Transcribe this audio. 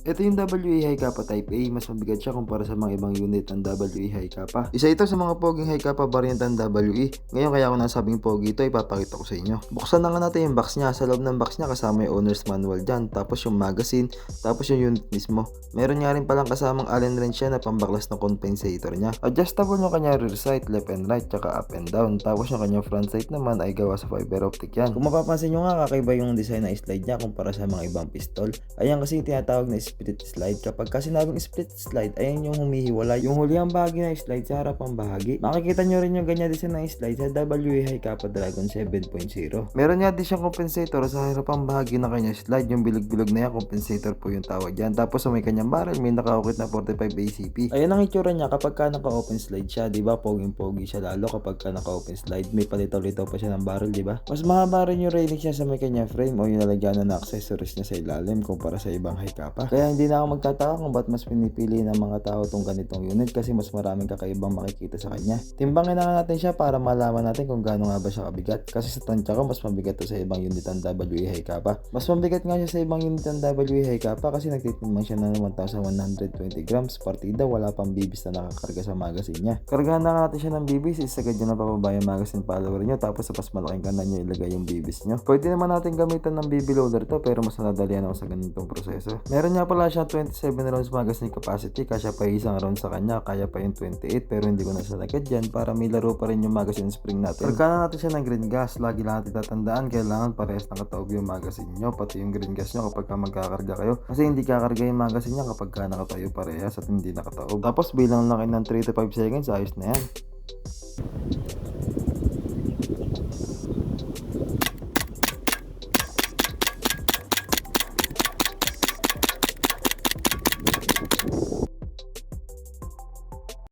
Ito yung WA High Kappa Type A, mas mabigat siya kumpara sa mga ibang unit ng WA High Kappa. Isa ito sa mga poging High Kappa variant ng WE. Ngayon kaya ako nasabing pogi ito, ipapakita ko sa inyo. Buksan na nga natin yung box niya. Sa loob ng box niya kasama yung owner's manual dyan, tapos yung magazine, tapos yung unit mismo. Meron nga rin palang kasamang allen wrench siya na pambaklas ng compensator niya. Adjustable yung kanya rear sight, left and right, tsaka up and down. Tapos yung kanyang front sight naman ay gawa sa fiber optic yan. Kung mapapansin nyo nga, kakaiba yung design na slide niya kumpara sa mga ibang pistol. Ayan kasi tinatawag na split slide. Kapag kasi sinabing split slide, ayan yung humihiwala. Yung huli ang bahagi na slide sa harapang bahagi. Makikita nyo rin yung ganyan design na slide sa WA High Kappa Dragon 7.0. Meron nga din siyang compensator sa harapang bahagi na kanya slide. Yung bilog-bilog na yan, compensator po yung tawag yan. Tapos sa may kanyang barrel, may nakaukit na 45 ACP. Ayan ang itsura niya kapag ka naka-open slide siya, di ba? Poging-pogi siya lalo kapag ka naka-open slide. May palitaw-litaw pa siya ng barrel, di ba? Mas mahaba rin yung railing siya sa may kanyang frame o yung nalagyan na accessories niya sa ilalim kumpara sa ibang high kappa. Kaya hindi na ako magtataka kung ba't mas pinipili ng mga tao tong ganitong unit kasi mas maraming kakaibang makikita sa kanya. Timbangin na nga natin siya para malaman natin kung gaano nga ba siya kabigat. Kasi sa tansya ko, mas mabigat to sa ibang unit ng WA high kappa. Mas mabigat nga siya sa ibang unit ng WA high kappa kasi nagtitimbang siya ng 1,120 grams. Partida, wala pang bibis na nakakarga sa magazine niya. Kargahan na nga natin siya ng bibis, isagad niya na pababa yung magazine follower niyo tapos sa mas malaking kanan niyo ilagay yung bibis niyo. Pwede naman natin gamitan ng BB loader to pero mas nadalian ako sa ganitong proseso. Meron nga pala siya 27 rounds magazine capacity kasi pa isang round sa kanya kaya pa yung 28 pero hindi ko na siya nagad dyan para may laro pa rin yung magazine spring natin. Kargahan natin siya ng green gas. Lagi lang natin tatandaan kailangan parehas nakataob yung magazine nyo pati yung green gas nyo kapag ka magkakarga kayo. Kasi hindi kakarga yung magazine niya kapag ka nakatayo parehas at hindi nakataob. Tapos bilang lang kayo ng 3 to 5 seconds ayos na yan.